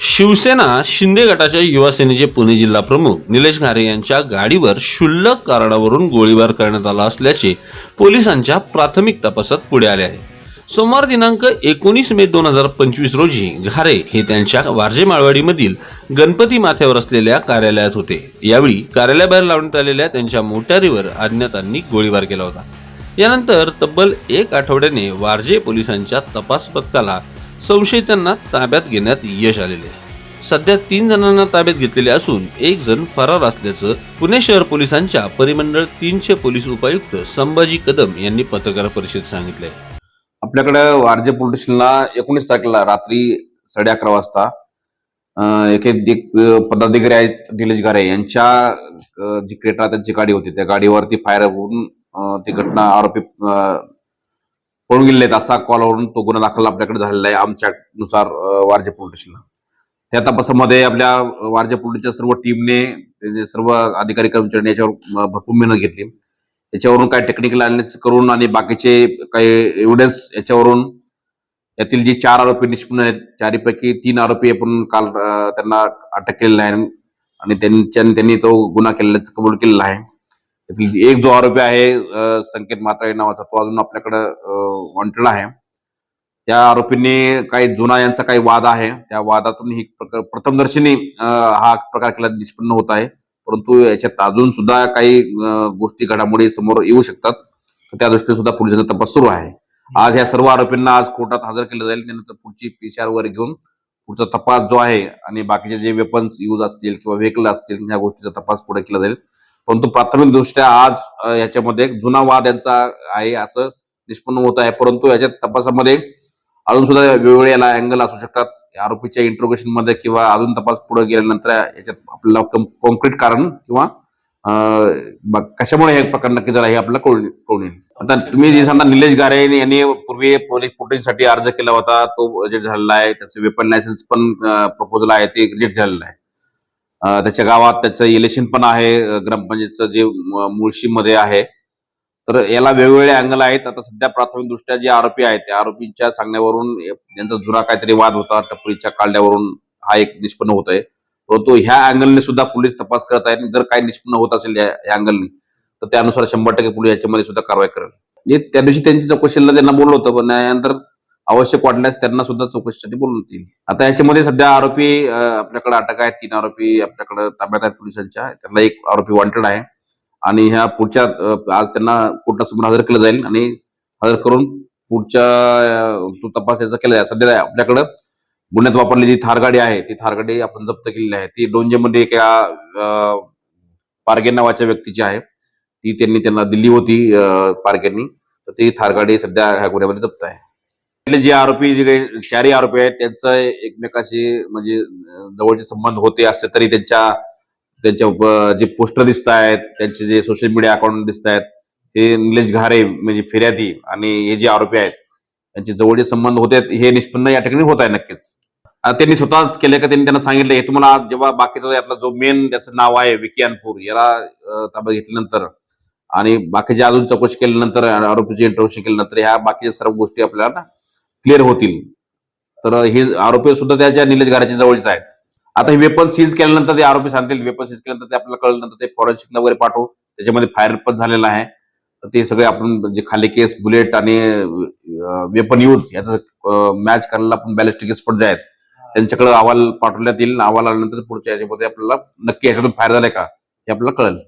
शिवसेना शिंदे गटाच्या युवासेनेचे पुणे जिल्हा प्रमुख निलेश घारे यांच्या गाडीवर क्षुल्लक कारणावरून गोळीबार करण्यात आला असल्याचे पोलिसांच्या प्राथमिक तपासात पुढे आले आहे. सोमवार दिनांक एकोणीस मे दोन हजार पंचवीस रोजी घारे हे त्यांच्या वारजे माळवाडीमधील गणपती माथ्यावर असलेल्या कार्यालयात होते. यावेळी कार्यालयाबाहेर लावण्यात आलेल्या त्यांच्या मोटारीवर अज्ञातांनी गोळीबार केला होता. यानंतर तब्बल एक आठवड्याने वारजे पोलिसांच्या तपास पथकाला संशयितांना ताब्यात घेण्यात यश आलेले आहे. सध्या तीन जणांना ताब्यात घेतलेले असून एक जण फरार असल्याचं पुणे शहर पोलिसांच्या परिमंडळ तीनशे पोलीस उपायुक्त संभाजी कदम यांनी पत्रकार परिषदेत सांगितले आपल्याकडे वारजे पोलीस स्टेशनला एकोणीस तारखेला रात्री साडे अकरा वाजता एक एक पदाधिकारी आहेत निलेश गारे यांच्या जी क्रेटा त्यांची गाडी होती त्या गाडीवरती फायर होऊन ती घटना आरोपी पळून गेले आहेत. असा कॉलवरून तो गुन्हा दाखल आपल्याकडे झालेला आहे. आमच्या नुसार वारजे पोलीस स्टेशनला. त्या तपासामध्ये आपल्या वारजे पोलीसच्या सर्व टीमने सर्व अधिकारी कर्मचाऱ्यांनी याच्यावर भरपूर मेहनत घेतली. याच्यावरून काही टेक्निकल अनालिसिस करून आणि बाकीचे काही एव्हिडन्स याच्यावरून यातील जे चार आरोपी निष्पन्न आहेत चारीपैकी तीन आरोपी आपण काल त्यांना अटक केलेला आहे. आणि त्यांच्या त्यांनी तो गुन्हा केलेल्याचं कबूल केलेला आहे. एक जो आरोपी आहे संकेत मात्राळे नावाचा तो अजून आपल्याकडे वॉन्टेड आहे. त्या आरोपींनी काही जुना यांचा काही वाद आहे. त्या वादातून ही प्रथमदर्शनी हा प्रकार केला निष्पन्न होत आहे. परंतु याच्यात अजून सुद्धा काही गोष्टी घडामोडी समोर येऊ शकतात. त्या दृष्टीने सुद्धा पोलिसांचा तपास सुरू आहे. आज या सर्व आरोपींना आज कोर्टात हजर केलं जाईल. त्यानंतर पुढची पीसीआर वगैरे घेऊन पुढचा तपास जो आहे आणि बाकीचे जे वेपन्स यूज असतील किंवा व्हेकल असतील ह्या गोष्टीचा तपास पुढे केला जाईल. परंतु प्राथमिक दृष्ट्या आज याच्यामध्ये जुना वाद यांचा आहे असं निष्पन्न होत आहे. परंतु याच्या तपासामध्ये अजून सुद्धा वेगवेगळे याला अँगल असू शकतात. आरोपीच्या इंट्रोगेशनमध्ये किंवा अजून तपास पुढे गेल्यानंतर याच्यात आपल्याला कॉन्क्रीट कारण किंवा कशामुळे हे प्रकार नक्की झाला हे आपल्याला कळून येईल. आता तुम्ही जे सांगता निलेश गारे यांनी पूर्वी पोलीस पोटेंसाठी अर्ज केला होता. तो रिजेक्ट झालेला आहे. त्याचं वेपन लायसन्स पण प्रपोजल आहे. ते रिजेक्ट झालेलं आहे. त्याच्या गावात त्याचं इलेक्शन पण आहे ग्रामपंचायतचं जे मुळशी मध्ये आहे. तर याला वेगवेगळे अँगल आहेत. आता सध्या प्राथमिक दृष्ट्या जे आरोपी आहेत त्या आरोपींच्या सांगण्यावरून यांचा जुना काहीतरी वाद होता. टपरीच्या काढल्यावरून हा एक निष्पन्न होत आहे परंतु ह्या अँगलने सुद्धा पोलीस तपास करत आहेत. जर काही निष्पन्न होत असेल या अँगलने तर त्यानुसार शंभर टक्के पोलीस याच्यामध्ये सुद्धा कारवाई करेल. जे त्या दिवशी त्यांची चौकशीला त्यांना बोललं होतं पण यानंतर आवश्यक वाटल्यास त्यांना सुद्धा चौकशीसाठी बोलवण्यात येईल. आता याच्यामध्ये सध्या आरोपी आपल्याकडे अटक आहेत तीन आरोपी आपल्याकडे ताब्यात आहेत पोलिसांच्या. त्यातला एक आरोपी वॉन्टेड आहे. आणि ह्या पुढच्या आज त्यांना कोर्टासमोर हजर केलं जाईल आणि हजर करून पुढच्या तो तपास याचा केला जाईल. सध्या आपल्याकडं गुन्ह्यात वापरली जी थार गाडी आहे ती थार गाडी आपण जप्त केलेली आहे. ती डोंजेमध्ये एका पारगे नावाच्या व्यक्तीची आहे. ती त्यांनी त्यांना दिली होती पारगेंनी तर ती थार गाडी सध्या ह्या गुन्ह्यामध्ये जप्त आहे. त्यातले जे आरोपी जे काही चारही आरोपी आहेत त्यांचा एकमेकाशी म्हणजे जवळचे संबंध होते असले तरी त्यांच्या त्यांच्या जे पोस्टर दिसत आहेत त्यांचे जे सोशल मीडिया अकाउंट दिसत आहेत हे निलेश घारे म्हणजे फिर्यादी आणि हे जे आरोपी आहेत त्यांचे जवळचे संबंध होते हे निष्पन्न या ठिकाणी होत आहे नक्कीच. त्यांनी स्वतःच केले का त्यांनी त्यांना सांगितलं हे तुम्हाला जेव्हा बाकीचा यातला जो मेन त्याचं नाव आहे विकियानपूर याला ताब्यात घेतल्यानंतर आणि बाकीचे अजून चौकशी केल्यानंतर आरोपीची इंटरव्ह्यू केल्यानंतर ह्या बाकीच्या सर्व गोष्टी आपल्याला क्लिअर होतील. तर हे आरोपी सुद्धा त्याच्या निलेश घराच्या जवळचे आहेत. आता हे वेपन सीज केल्यानंतर ते आरोपी सांगतील वेपन सीज केल्यानंतर ते आपल्याला कळल्यानंतर ते फॉरेन्सिकला वगैरे पाठवू. त्याच्यामध्ये फायर पण झालेला आहे. तर ते सगळे आपण जे खाली केस बुलेट आणि वेपन यूज याचं मॅच करायला आपण बॅलिस्टिक एक्सपर्ट जे आहेत त्यांच्याकडे अहवाल पाठवण्यात येईल. अहवाल आल्यानंतर पुढच्या याच्यामध्ये आपल्याला नक्की याच्यातून फायर झालाय का हे आपल्याला कळेल.